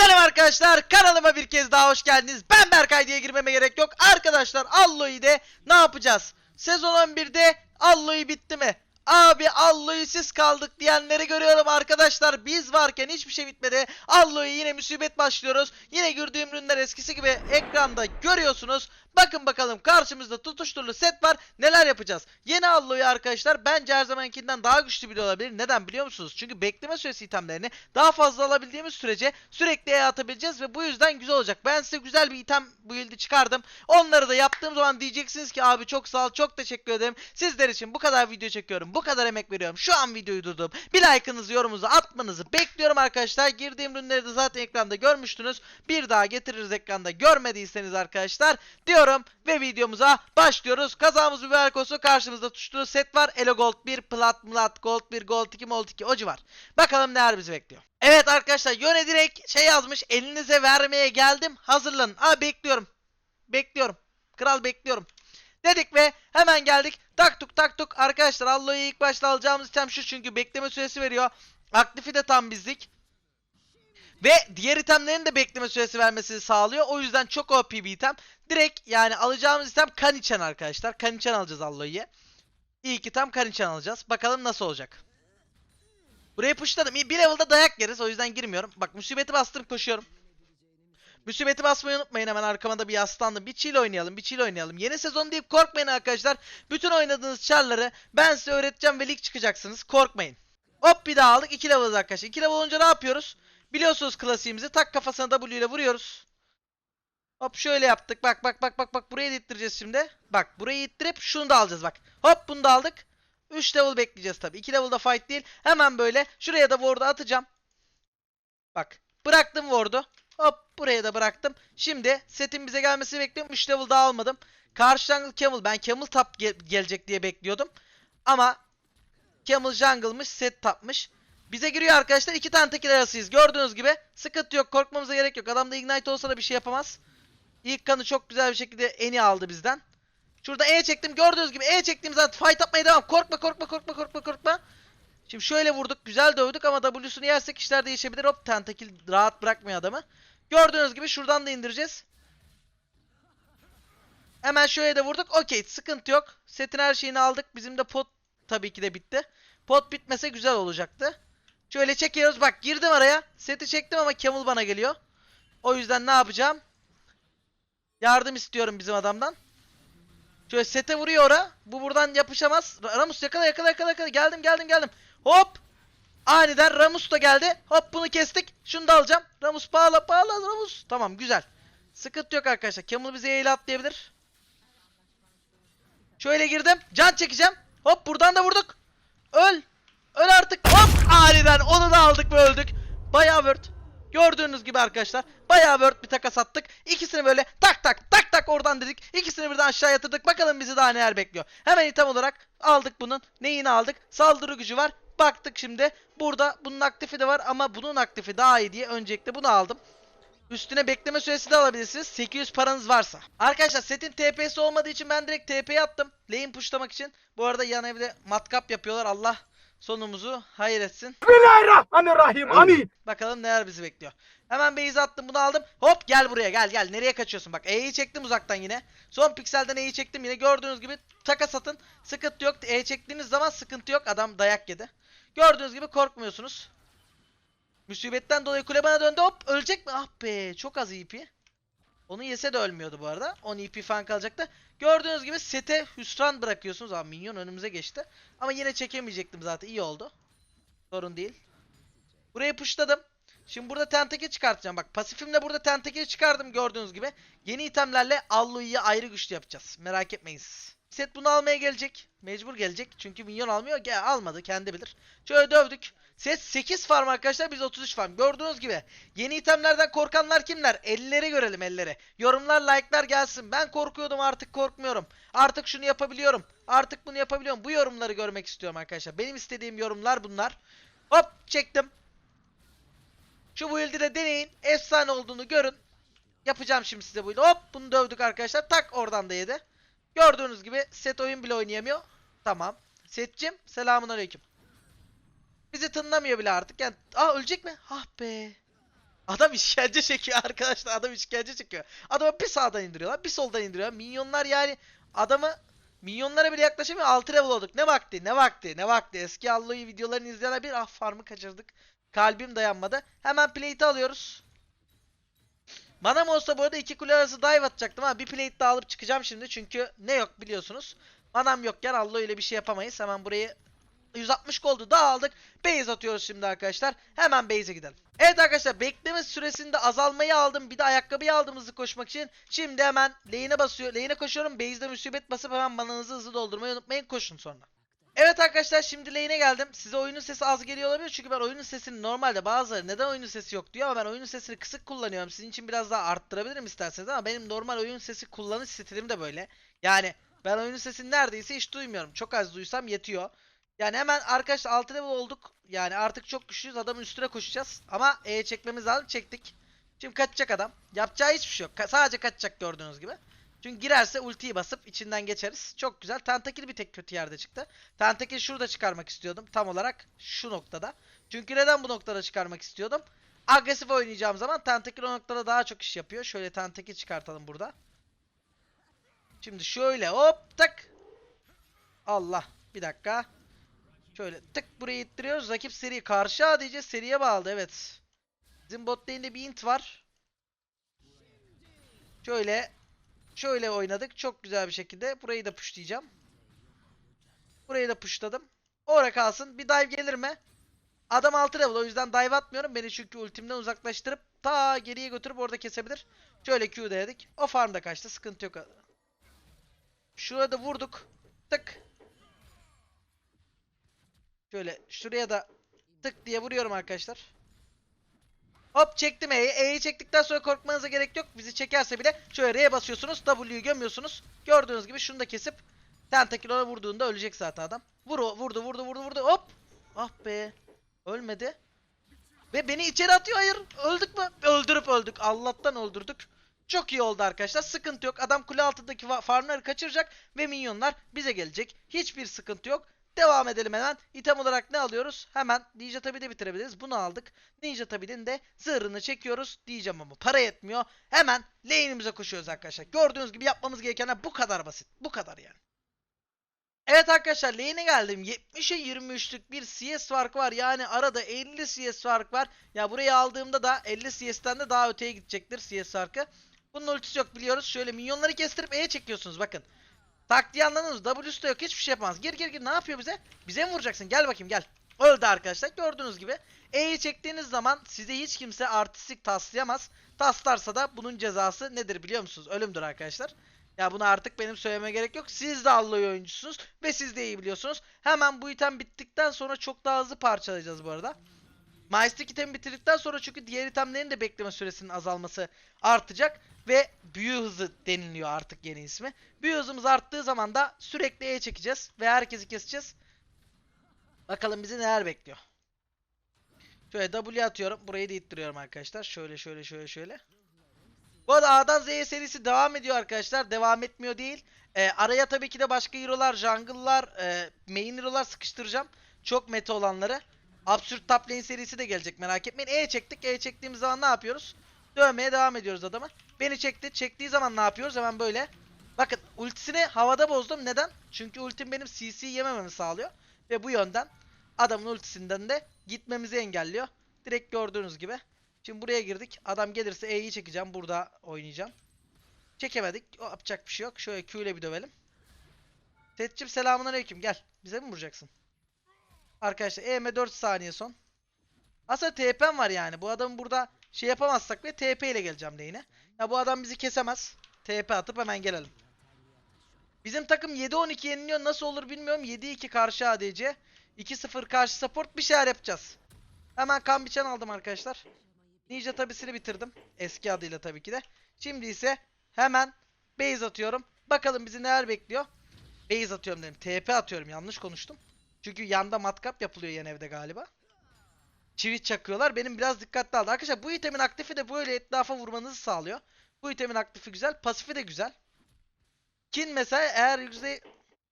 Selam arkadaşlar kanalıma bir kez daha hoş geldiniz. Ben Berkay diye girmeme gerek yok. Arkadaşlar Alloy'de ne yapacağız? Sezon 11'de Alloy bitti mi? Abi Alloy'u siz kaldık diyenleri görüyorum arkadaşlar. Biz varken hiçbir şey bitmedi. Alloy'u yine musibet başlıyoruz. Yine gördüğüm ürünler eskisi gibi ekranda görüyorsunuz. Bakın bakalım karşımızda tutuşturulu set var. Neler yapacağız? Yeni Alloy'u arkadaşlar bence her zamankinden daha güçlü bile olabilir. Neden biliyor musunuz? Çünkü bekleme süresi itemlerini daha fazla alabildiğimiz sürece sürekli E'ye atabileceğiz ve bu yüzden güzel olacak. Ben size güzel bir item build'i çıkardım. Onları da yaptığım zaman diyeceksiniz ki abi çok sağ ol, çok teşekkür ederim. Sizler için bu kadar video çekiyorum, bu kadar emek veriyorum. Şu an videoyu durdum. Bir like'ınızı, yorumunuzu atmanızı bekliyorum arkadaşlar. Girdiğim ürünleri de zaten ekranda görmüştünüz. Bir daha getiririz ekranda görmediyseniz arkadaşlar diyorum ve videomuza başlıyoruz. Kazamız mübarek olsun. Karşımızda tuşlu set var. Elo Gold 1, Plat, Mulat, Gold 1, Gold 2, Mold 2 o civar. Bakalım neler bizi bekliyor. Evet arkadaşlar yöne direkt şey yazmış. Elinize vermeye geldim. Hazırlanın. Aa bekliyorum. Bekliyorum. Kral bekliyorum. Dedik ve hemen geldik. Taktuk taktuk. Arkadaşlar Allo'yu ilk başta alacağımız item şu çünkü bekleme süresi veriyor. Aktifi de tam bizlik. Ve diğer itemlerin de bekleme süresi vermesini sağlıyor. O yüzden çok OP bir item. Direkt yani alacağımız item Kanichan arkadaşlar. Kanichan alacağız Alloy'ye. İlk item Kanichan alacağız. Bakalım nasıl olacak. Buraya pushladım. Bir level'da dayak yeriz. O yüzden girmiyorum. Bak musibeti bastım koşuyorum. Musibeti basmayı unutmayın hemen arkama da bir yaslandım. Bir chill oynayalım, bir chill oynayalım. Yeni sezon deyip korkmayın arkadaşlar. Bütün oynadığınız charları ben size öğreteceğim ve lig çıkacaksınız. Korkmayın. Hop bir daha aldık. 2 level'ız arkadaşlar. 2 level olunca ne yapıyoruz? Biliyorsunuz klasiğimizi. Tak kafasına W ile vuruyoruz. Hop şöyle yaptık. Bak bak bak bak bak buraya ittireceğiz şimdi. Bak burayı ittirip şunu da alacağız bak. Hop bunu da aldık. 3 level bekleyeceğiz tabii. 2 level'da fight değil. Hemen böyle şuraya da ward'u atacağım. Bak bıraktım ward'u. Hop buraya da bıraktım. Şimdi setin bize gelmesini bekliyorum. 3 level daha almadım. Karşı jungle Camel. Ben Camel top gel- gelecek diye bekliyordum. Ama Camel jungle'mış set tapmış. Bize giriyor arkadaşlar. iki tane tekil arasıyız. Gördüğünüz gibi. Sıkıntı yok. Korkmamıza gerek yok. Adamda ignite olsa da bir şey yapamaz. İlk kanı çok güzel bir şekilde eni aldı bizden. Şurada E çektim. Gördüğünüz gibi E çektiğim zaman fight atmaya devam. Korkma korkma korkma korkma korkma. Şimdi şöyle vurduk. Güzel dövdük ama W'sunu yersek işler değişebilir. Hop tentakil rahat bırakmıyor adamı. Gördüğünüz gibi şuradan da indireceğiz. Hemen şöyle de vurduk. Okey sıkıntı yok. Setin her şeyini aldık. Bizim de pot tabii ki de bitti. Pot bitmese güzel olacaktı. Şöyle çekiyoruz. Bak girdim araya. Seti çektim ama Camel bana geliyor. O yüzden ne yapacağım? Yardım istiyorum bizim adamdan. Şöyle sete vuruyor ora. Bu buradan yapışamaz. Ra- Ramus yakala yakala yakala yakala. Geldim geldim geldim. Hop. Aniden Ramus da geldi. Hop bunu kestik. Şunu da alacağım. Ramus bağla bağla Ramus. Tamam güzel. Sıkıntı yok arkadaşlar. Camel bize eğile atlayabilir. Şöyle girdim. Can çekeceğim. Hop buradan da vurduk. Öl. Öl artık. Hop aniden onu da aldık ve öldük. Bayağı word. Gördüğünüz gibi arkadaşlar. Bayağı word bir takas attık. İkisini böyle tak tak tak tak oradan dedik. İkisini birden aşağı yatırdık. Bakalım bizi daha neler bekliyor. Hemen item olarak aldık bunun. Neyini aldık? Saldırı gücü var. Baktık şimdi. Burada bunun aktifi de var ama bunun aktifi daha iyi diye öncelikle bunu aldım. Üstüne bekleme süresi de alabilirsiniz. 800 paranız varsa. Arkadaşlar setin TP'si olmadığı için ben direkt TP'ye attım. Lane pushlamak için. Bu arada yan evde matkap yapıyorlar. Allah sonumuzu hayır etsin. Bismillahirrahmanirrahim. Amin. Bakalım neler bizi bekliyor. Hemen base attım bunu aldım. Hop gel buraya gel gel. Nereye kaçıyorsun? Bak E'yi çektim uzaktan yine. Son pikselden E'yi çektim yine. Gördüğünüz gibi takas atın. Sıkıntı yok. E çektiğiniz zaman sıkıntı yok. Adam dayak yedi. Gördüğünüz gibi korkmuyorsunuz. Musibetten dolayı kule bana döndü. Hop ölecek mi? Ah be çok az EP. Onu yese de ölmüyordu bu arada. 10 EP falan kalacaktı. Gördüğünüz gibi sete hüsran bırakıyorsunuz. Aa minyon önümüze geçti. Ama yine çekemeyecektim zaten. İyi oldu. Sorun değil. Burayı pushladım. Şimdi burada tentaki çıkartacağım. Bak pasifimle burada tentaki çıkardım gördüğünüz gibi. Yeni itemlerle Alloy'u ayrı güçlü yapacağız. Merak etmeyin siz. Set bunu almaya gelecek. Mecbur gelecek. Çünkü minyon almıyor. Gel almadı. Kendi bilir. Şöyle dövdük. Set 8 farm arkadaşlar. Biz 33 farm. Gördüğünüz gibi. Yeni itemlerden korkanlar kimler? Elleri görelim elleri. Yorumlar like'lar gelsin. Ben korkuyordum artık korkmuyorum. Artık şunu yapabiliyorum. Artık bunu yapabiliyorum. Bu yorumları görmek istiyorum arkadaşlar. Benim istediğim yorumlar bunlar. Hop çektim. Şu build'i de deneyin. Efsane olduğunu görün. Yapacağım şimdi size build'i. Hop bunu dövdük arkadaşlar. Tak oradan da yedi. Gördüğünüz gibi set oyun bile oynayamıyor. Tamam. Setcim selamun aleyküm. Bizi tınlamıyor bile artık. Yani, aa ölecek mi? Ah be. Adam işkence çekiyor arkadaşlar. Adam işkence çekiyor. Adamı bir sağdan indiriyorlar, bir soldan indiriyor. Minyonlar yani adamı minyonlara bile yaklaşamıyor. 6 level olduk. Ne vakti? Ne vakti? Ne vakti? Eski Alloy videolarını izleyenler bir ah farmı kaçırdık. Kalbim dayanmadı. Hemen plate'i alıyoruz. Manam olsa bu arada iki kule arası dive atacaktım ama bir plate daha alıp çıkacağım şimdi. Çünkü ne yok biliyorsunuz. Manam yokken Alloy ile bir şey yapamayız. Hemen burayı 160 goldu daha aldık. Base atıyoruz şimdi arkadaşlar. Hemen base'e gidelim. Evet arkadaşlar bekleme süresinde azalmayı aldım. Bir de ayakkabıyı aldım hızlı koşmak için. Şimdi hemen lane'e basıyor. Lane'e koşuyorum. Base'de musibet basıp hemen mananızı hızlı doldurmayı unutmayın. Koşun sonra. Evet arkadaşlar şimdi lane'e geldim. Size oyunun sesi az geliyor olabilir çünkü ben oyunun sesini normalde bazıları neden oyunun sesi yok diyor ama ben oyunun sesini kısık kullanıyorum. Sizin için biraz daha arttırabilirim isterseniz ama benim normal oyun sesi kullanış stilim de böyle. Yani ben oyunun sesini neredeyse hiç duymuyorum. Çok az duysam yetiyor. Yani hemen arkadaşlar 6 level olduk. Yani artık çok güçlüyüz. Adamın üstüne koşacağız. Ama E çekmemiz lazım. Çektik. Şimdi kaçacak adam. Yapacağı hiçbir şey yok. Ka- sadece kaçacak gördüğünüz gibi. Çünkü girerse ultiyi basıp içinden geçeriz. Çok güzel. Tentakil bir tek kötü yerde çıktı. Tentakil şurada çıkarmak istiyordum. Tam olarak şu noktada. Çünkü neden bu noktada çıkarmak istiyordum? Agresif oynayacağım zaman Tentakil o noktada daha çok iş yapıyor. Şöyle Tentakil çıkartalım burada. Şimdi şöyle hop tık. Allah. Bir dakika. Şöyle tık buraya ittiriyoruz. Rakip seri karşı ADC seriye bağladı evet. Bizim bot lane'de bir int var. Şöyle şöyle oynadık. Çok güzel bir şekilde. Burayı da pushlayacağım. Burayı da pushladım. Oraya kalsın. Bir dive gelir mi? Adam 6 level o yüzden dive atmıyorum. Beni çünkü ultimden uzaklaştırıp ta geriye götürüp orada kesebilir. Şöyle Q dedik. O farm da kaçtı. Sıkıntı yok. Şurada vurduk. Tık. Şöyle şuraya da tık diye vuruyorum arkadaşlar. Hop çektim E'yi. E'yi çektikten sonra korkmanıza gerek yok. Bizi çekerse bile şöyle R'ye basıyorsunuz. W'yu gömüyorsunuz. Gördüğünüz gibi şunu da kesip Tentakil ona vurduğunda ölecek zaten adam. Vur, vurdu vurdu vurdu vurdu. Hop. Ah be. Ölmedi. Ve beni içeri atıyor. Hayır. Öldük mü? Öldürüp öldük. Allah'tan öldürdük. Çok iyi oldu arkadaşlar. Sıkıntı yok. Adam kule altındaki fa- farmları kaçıracak ve minyonlar bize gelecek. Hiçbir sıkıntı yok. Devam edelim hemen. İtem olarak ne alıyoruz? Hemen Ninja Tabi'de bitirebiliriz. Bunu aldık. Ninja Tabi'nin de zırhını çekiyoruz diyeceğim ama para yetmiyor. Hemen lane'imize koşuyoruz arkadaşlar. Gördüğünüz gibi yapmamız gerekenler bu kadar basit. Bu kadar yani. Evet arkadaşlar lane'e geldim. 70'e 23'lük bir CS farkı var. Yani arada 50 CS fark var. Ya burayı aldığımda da 50 CS'ten de daha öteye gidecektir CS farkı. Bunun ultisi yok biliyoruz. Şöyle minyonları kestirip E'ye çekiyorsunuz bakın. Taktiği anladınız. W'su da yok. Hiçbir şey yapamaz. Gir gir gir. Ne yapıyor bize? Bize mi vuracaksın? Gel bakayım gel. Öldü arkadaşlar. Gördüğünüz gibi. E'yi çektiğiniz zaman size hiç kimse artistik taslayamaz. Taslarsa da bunun cezası nedir biliyor musunuz? Ölümdür arkadaşlar. Ya bunu artık benim söylememe gerek yok. Siz de Alloy oyuncusunuz ve siz de iyi biliyorsunuz. Hemen bu item bittikten sonra çok daha hızlı parçalayacağız bu arada. Maestrik itemi bitirdikten sonra çünkü diğer itemlerin de bekleme süresinin azalması artacak ve büyü hızı deniliyor artık yeni ismi. Büyü hızımız arttığı zaman da sürekli E çekeceğiz ve herkesi keseceğiz. Bakalım bizi neler bekliyor. Şöyle W atıyorum. Burayı da ittiriyorum arkadaşlar. Şöyle şöyle şöyle şöyle. Bu arada A'dan Z'ye serisi devam ediyor arkadaşlar. Devam etmiyor değil. Ee, araya tabii ki de başka hero'lar, jungle'lar, e, main hero'lar sıkıştıracağım. Çok meta olanları. Absürt Top Lane serisi de gelecek merak etmeyin. E çektik. E çektiğimiz zaman ne yapıyoruz? Dövmeye devam ediyoruz adamı. Beni çekti. Çektiği zaman ne yapıyoruz? Hemen böyle. Bakın ultisini havada bozdum. Neden? Çünkü ultim benim CC yemememi sağlıyor. Ve bu yönden adamın ultisinden de gitmemizi engelliyor. Direkt gördüğünüz gibi. Şimdi buraya girdik. Adam gelirse E'yi çekeceğim. Burada oynayacağım. Çekemedik. O yapacak bir şey yok. Şöyle Q ile bir dövelim. Setçim selamun aleyküm. Gel. Bize mi vuracaksın? Arkadaşlar EM 4 saniye son. Aslında TP'm var yani. Bu adamı burada şey yapamazsak ve TP ile geleceğim lane'e. Ya bu adam bizi kesemez. TP atıp hemen gelelim. Bizim takım 7-12 yeniliyor. Nasıl olur bilmiyorum. 7-2 karşı ADC. 2-0 karşı support. Bir şeyler yapacağız. Hemen kan biçen aldım arkadaşlar. Ninja tabisini bitirdim. Eski adıyla tabii ki de. Şimdi ise hemen base atıyorum. Bakalım bizi neler bekliyor. Base atıyorum dedim. TP atıyorum. Yanlış konuştum. Çünkü yanda matkap yapılıyor yan evde galiba. Çivi çakıyorlar. Benim biraz dikkatli aldı. Arkadaşlar bu itemin aktifi de böyle etrafa vurmanızı sağlıyor. Bu itemin aktifi güzel. Pasifi de güzel. Kin mesela eğer yüzde...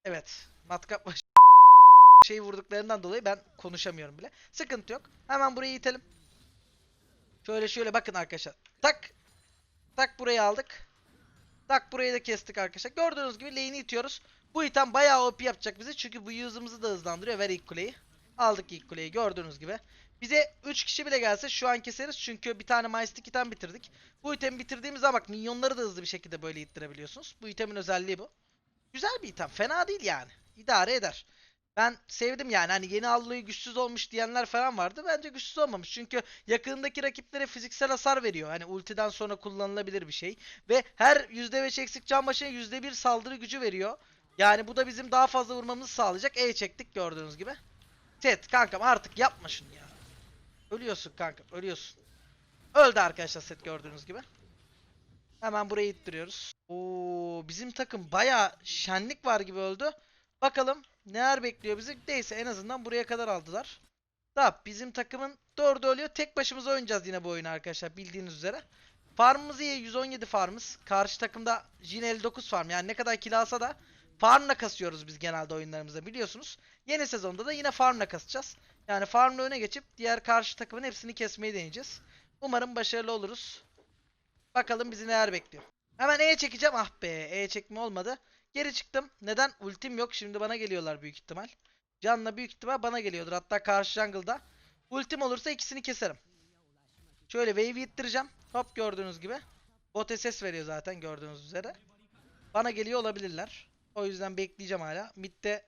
Evet. Matkap şey vurduklarından dolayı ben konuşamıyorum bile. Sıkıntı yok. Hemen burayı itelim. Şöyle şöyle bakın arkadaşlar. Tak. Tak burayı aldık. Tak burayı da kestik arkadaşlar. Gördüğünüz gibi lane'i itiyoruz. Bu item bayağı OP yapacak bizi. Çünkü bu use'ımızı da hızlandırıyor. Ver ilk kuleyi. Aldık ilk kuleyi gördüğünüz gibi. Bize 3 kişi bile gelse şu an keseriz. Çünkü bir tane Majestic item bitirdik. Bu itemi bitirdiğimiz zaman bak minyonları da hızlı bir şekilde böyle ittirebiliyorsunuz. Bu itemin özelliği bu. Güzel bir item. Fena değil yani. İdare eder. Ben sevdim yani. Hani yeni alloyu güçsüz olmuş diyenler falan vardı. Bence güçsüz olmamış. Çünkü yakındaki rakiplere fiziksel hasar veriyor. Hani ultiden sonra kullanılabilir bir şey. Ve her %5 eksik can başına %1 saldırı gücü veriyor. Yani bu da bizim daha fazla vurmamızı sağlayacak. E çektik gördüğünüz gibi. Set kankam artık yapma şunu ya. Ölüyorsun kankam ölüyorsun. Öldü arkadaşlar set gördüğünüz gibi. Hemen burayı ittiriyoruz. Oo bizim takım baya şenlik var gibi öldü. Bakalım neler bekliyor bizi. Neyse en azından buraya kadar aldılar. Da bizim takımın dördü ölüyor. Tek başımıza oynayacağız yine bu oyunu arkadaşlar bildiğiniz üzere. Farmımız iyi 117 farmız. Karşı takımda Jin 59 farm. Yani ne kadar kill alsa da farmla kasıyoruz biz genelde oyunlarımızda biliyorsunuz. Yeni sezonda da yine farmla kasacağız. Yani farmla öne geçip diğer karşı takımın hepsini kesmeyi deneyeceğiz. Umarım başarılı oluruz. Bakalım bizi neler bekliyor. Hemen E çekeceğim. Ah be E çekme olmadı. Geri çıktım. Neden? Ultim yok. Şimdi bana geliyorlar büyük ihtimal. Canla büyük ihtimal bana geliyordur. Hatta karşı jungle'da. Ultim olursa ikisini keserim. Şöyle wave'i ittireceğim. Hop gördüğünüz gibi. Bot SS veriyor zaten gördüğünüz üzere. Bana geliyor olabilirler. O yüzden bekleyeceğim hala. Mid'de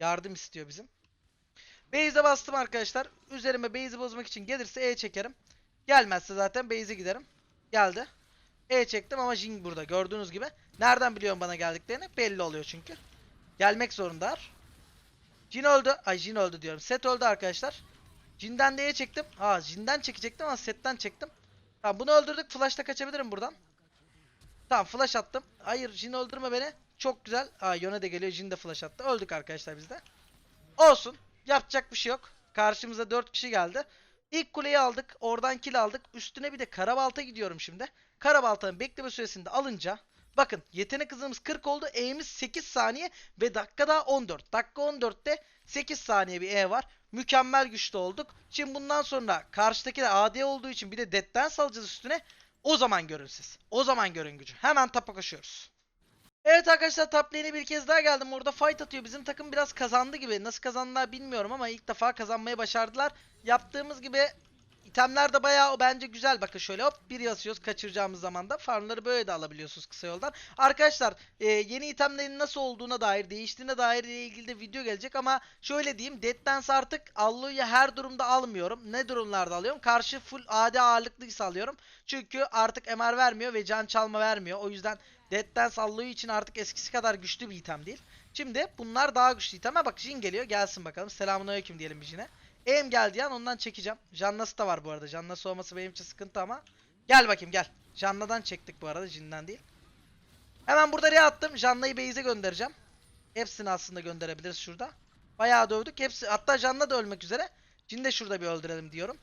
yardım istiyor bizim. Base'e bastım arkadaşlar. Üzerime base'i bozmak için gelirse E çekerim. Gelmezse zaten base'e giderim. Geldi. E çektim ama Jing burada gördüğünüz gibi. Nereden biliyorum bana geldiklerini? Belli oluyor çünkü. Gelmek zorundalar. Jin öldü. Ay Jin öldü diyorum. Set öldü arkadaşlar. Jin'den de E çektim. Ha Jin'den çekecektim ama setten çektim. Tamam bunu öldürdük. Flash'ta kaçabilirim buradan. Tamam flash attım. Hayır Jin öldürme beni. Çok güzel. Aa Yone de geliyor. Jin de flash attı. Öldük arkadaşlar biz de. Olsun. Yapacak bir şey yok. Karşımıza 4 kişi geldi. İlk kuleyi aldık. Oradan kill aldık. Üstüne bir de karabalta gidiyorum şimdi. Karabaltanın bekleme süresinde alınca bakın yetenek hızımız 40 oldu. E'miz 8 saniye ve dakikada 14. Dakika 14'te 8 saniye bir E var. Mükemmel güçlü olduk. Şimdi bundan sonra karşıdaki de AD olduğu için bir de Dead'den salacağız üstüne. O zaman görün siz. O zaman görün gücü. Hemen tapa koşuyoruz. Evet arkadaşlar top bir kez daha geldim. Orada fight atıyor. Bizim takım biraz kazandı gibi. Nasıl kazandılar bilmiyorum ama ilk defa kazanmayı başardılar. Yaptığımız gibi itemler de bayağı bence güzel. Bakın şöyle hop bir yazıyoruz kaçıracağımız zaman da. Farmları böyle de alabiliyorsunuz kısa yoldan. Arkadaşlar e, yeni itemlerin nasıl olduğuna dair, değiştiğine dair ile ilgili de video gelecek ama şöyle diyeyim. Dead Dance artık Allo'yu her durumda almıyorum. Ne durumlarda alıyorum? Karşı full AD ağırlıklıysa alıyorum. Çünkü artık MR vermiyor ve can çalma vermiyor. O yüzden Dead Dance Alloy için artık eskisi kadar güçlü bir item değil. Şimdi bunlar daha güçlü item. Bak Jin geliyor. Gelsin bakalım. Selamünaleyküm diyelim bir Jin'e. Em geldi an ondan çekeceğim. Jannası da var bu arada. Jannası olması benim için sıkıntı ama. Gel bakayım gel. Janna'dan çektik bu arada. Jin'den değil. Hemen burada R'ye attım. Janna'yı base'e göndereceğim. Hepsini aslında gönderebiliriz şurada. Bayağı dövdük. Hepsi hatta Janna da ölmek üzere. Jin de şurada bir öldürelim diyorum.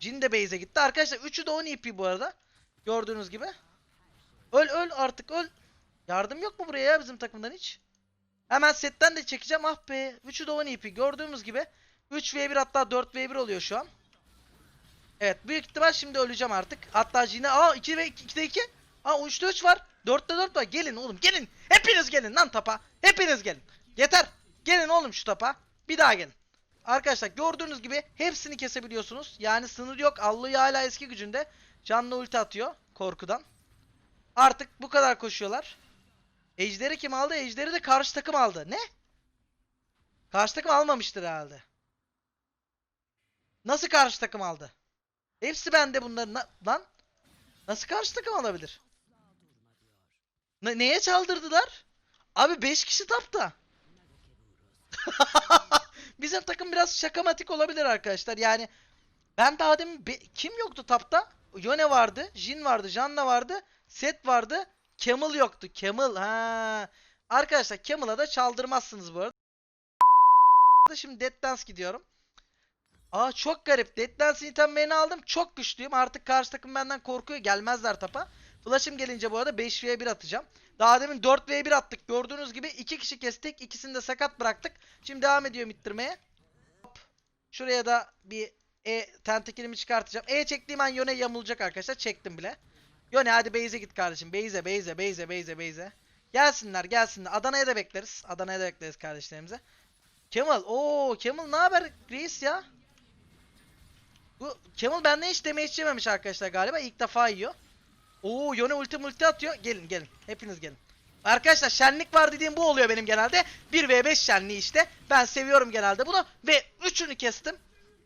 Jin de base'e gitti. Arkadaşlar üçü de 10 EP bu arada. Gördüğünüz gibi. Öl öl artık öl. Yardım yok mu buraya ya bizim takımdan hiç? Hemen setten de çekeceğim. Ah be. 3'ü de 10 EP. Gördüğümüz gibi 3v1 hatta 4v1 oluyor şu an. Evet büyük ihtimal şimdi öleceğim artık. Hatta yine aa 2 ve 2'de 2. Aa 3'te 3 var. 4'te 4 var. Gelin oğlum gelin. Hepiniz gelin lan tapa. Hepiniz gelin. Yeter. Gelin oğlum şu tapa. Bir daha gelin. Arkadaşlar gördüğünüz gibi hepsini kesebiliyorsunuz. Yani sınır yok. Allı'yı hala eski gücünde. Canlı ulti atıyor korkudan. Artık bu kadar koşuyorlar. Ejder'i kim aldı? Ejder'i de karşı takım aldı. Ne? Karşı takım almamıştır herhalde. Nasıl karşı takım aldı? Hepsi bende bunların. Na- lan? Nasıl karşı takım alabilir? Ne- neye çaldırdılar? Abi 5 kişi tapta. Bizim takım biraz şakamatik olabilir arkadaşlar. Yani ben daha demin kim yoktu tapta? Yone vardı, Jin vardı, Janna vardı, Set vardı. Camel yoktu. Camel ha. Arkadaşlar Camel'a da çaldırmazsınız bu arada. Şimdi Dead Dance gidiyorum. Aa çok garip. Dead Dance'in itemlerini aldım. Çok güçlüyüm. Artık karşı takım benden korkuyor. Gelmezler tapa. Flash'ım gelince bu arada 5v1 atacağım. Daha demin 4v1 attık. Gördüğünüz gibi 2 kişi kestik. İkisini de sakat bıraktık. Şimdi devam ediyorum ittirmeye. Hop. Şuraya da bir E tentakilimi çıkartacağım. E çektiğim an Yone yamulacak arkadaşlar. Çektim bile. Yone hadi base'e git kardeşim. Base'e base'e base'e base'e base'e. Gelsinler gelsinler. Adana'ya da bekleriz. Adana'ya da bekleriz kardeşlerimize. Kemal. Oo Kemal ne haber reis ya? Bu Kemal benden hiç damage yememiş arkadaşlar galiba. İlk defa yiyor. Oo Yone ulti multi atıyor. Gelin gelin. Hepiniz gelin. Arkadaşlar şenlik var dediğim bu oluyor benim genelde. 1v5 şenliği işte. Ben seviyorum genelde bunu. Ve üçünü kestim.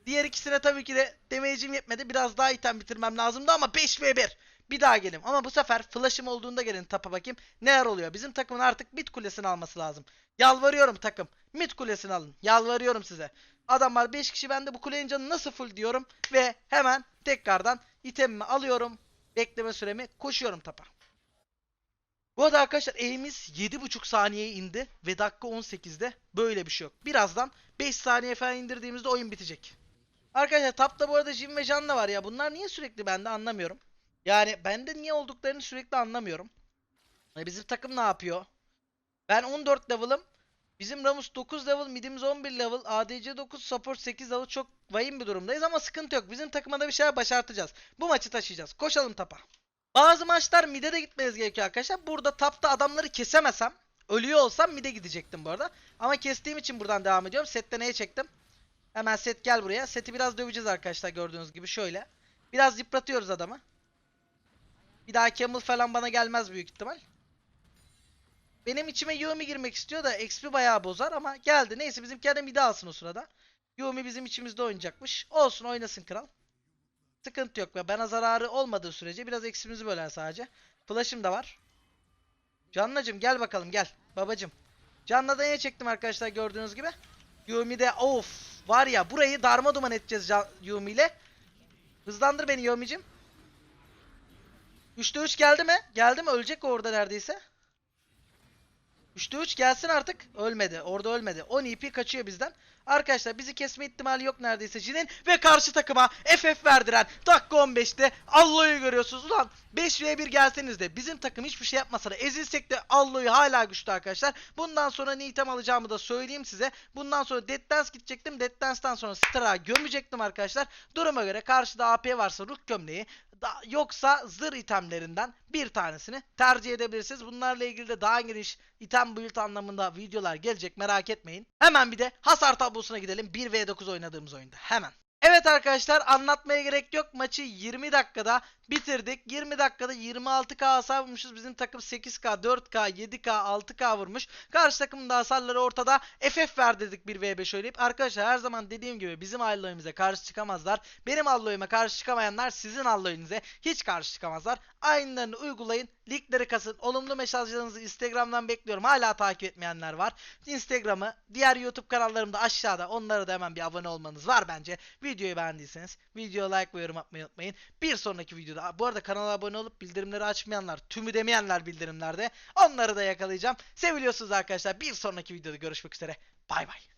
Diğer ikisine tabii ki de damage'im yetmedi. Biraz daha item bitirmem lazımdı ama 5v1. Bir daha gelin. Ama bu sefer flash'ım olduğunda gelin tapa bakayım. Neler oluyor? Bizim takımın artık mid kulesini alması lazım. Yalvarıyorum takım. Mid kulesini alın. Yalvarıyorum size. Adamlar 5 kişi ben de bu kulenin canı nasıl full diyorum. Ve hemen tekrardan itemimi alıyorum. Bekleme süremi koşuyorum tapa. Bu arada arkadaşlar eğimiz 7.5 saniyeye indi ve dakika 18'de böyle bir şey yok. Birazdan 5 saniye falan indirdiğimizde oyun bitecek. Arkadaşlar tapta bu arada Jim ve Can da var ya. Bunlar niye sürekli bende anlamıyorum. Yani bende niye olduklarını sürekli anlamıyorum. E bizim takım ne yapıyor? Ben 14 level'ım. Bizim Ramus 9 level, midimiz 11 level, ADC 9, support 8 level çok vahim bir durumdayız ama sıkıntı yok. Bizim takıma da bir şeyler başartacağız. Bu maçı taşıyacağız. Koşalım tapa. Bazı maçlar mid'e de gitmeniz gerekiyor arkadaşlar. Burada tapta adamları kesemesem, ölüyor olsam mid'e gidecektim bu arada. Ama kestiğim için buradan devam ediyorum. Sette neye çektim? Hemen set gel buraya. Seti biraz döveceğiz arkadaşlar gördüğünüz gibi şöyle. Biraz yıpratıyoruz adamı. Bir daha Camel falan bana gelmez büyük ihtimal. Benim içime Yumi girmek istiyor da XP bayağı bozar ama geldi. Neyse bizimkiler de midi alsın o sırada. Yumi bizim içimizde oynayacakmış. Olsun oynasın kral. Sıkıntı yok. ve Bana zararı olmadığı sürece biraz eksimizi böler sadece. Flash'ım da var. Canlacım gel bakalım gel. Babacım. Canla da yine çektim arkadaşlar gördüğünüz gibi. Yumi de of var ya burayı darma duman edeceğiz Yumi ile. Hızlandır beni Yumi'cim. 3'te 3 geldi mi? Geldi mi? Ölecek orada neredeyse. 3'te 3 gelsin artık. Ölmedi. Orada ölmedi. 10 EP kaçıyor bizden. Arkadaşlar bizi kesme ihtimali yok neredeyse Jin'in. Ve karşı takıma FF verdiren dakika 15'te Allo'yu görüyorsunuz. Ulan 5v1 gelseniz de bizim takım hiçbir şey yapmasa da ezilsek de Allo'yu hala güçlü arkadaşlar. Bundan sonra ne item alacağımı da söyleyeyim size. Bundan sonra Dead Dance gidecektim. Dead Dance'dan sonra Stra'ya gömecektim arkadaşlar. Duruma göre karşıda AP varsa Ruh gömleği da, yoksa zır itemlerinden bir tanesini tercih edebilirsiniz. Bunlarla ilgili de daha geniş item build anlamında videolar gelecek merak etmeyin. Hemen bir de hasar tablosuna gidelim 1v9 oynadığımız oyunda hemen. Evet arkadaşlar anlatmaya gerek yok. Maçı 20 dakikada bitirdik. 20 dakikada 26k hasar vurmuşuz. Bizim takım 8k, 4k, 7k, 6k vurmuş. Karşı takımın da hasarları ortada. FF verdirdik 1v5 oynayıp. Arkadaşlar her zaman dediğim gibi bizim alloyumuza karşı çıkamazlar. Benim alloyuma karşı çıkamayanlar sizin alloyunuza hiç karşı çıkamazlar. Aynılarını uygulayın. Linkleri kasın. Olumlu mesajlarınızı Instagram'dan bekliyorum. Hala takip etmeyenler var. Instagram'ı, diğer YouTube kanallarımda aşağıda. Onlara da hemen bir abone olmanız var bence. Videoyu beğendiyseniz videoya like ve yorum atmayı unutmayın. Bir sonraki videoda bu arada kanala abone olup bildirimleri açmayanlar, tümü demeyenler bildirimlerde onları da yakalayacağım. Seviliyorsunuz arkadaşlar. Bir sonraki videoda görüşmek üzere. Bay bay.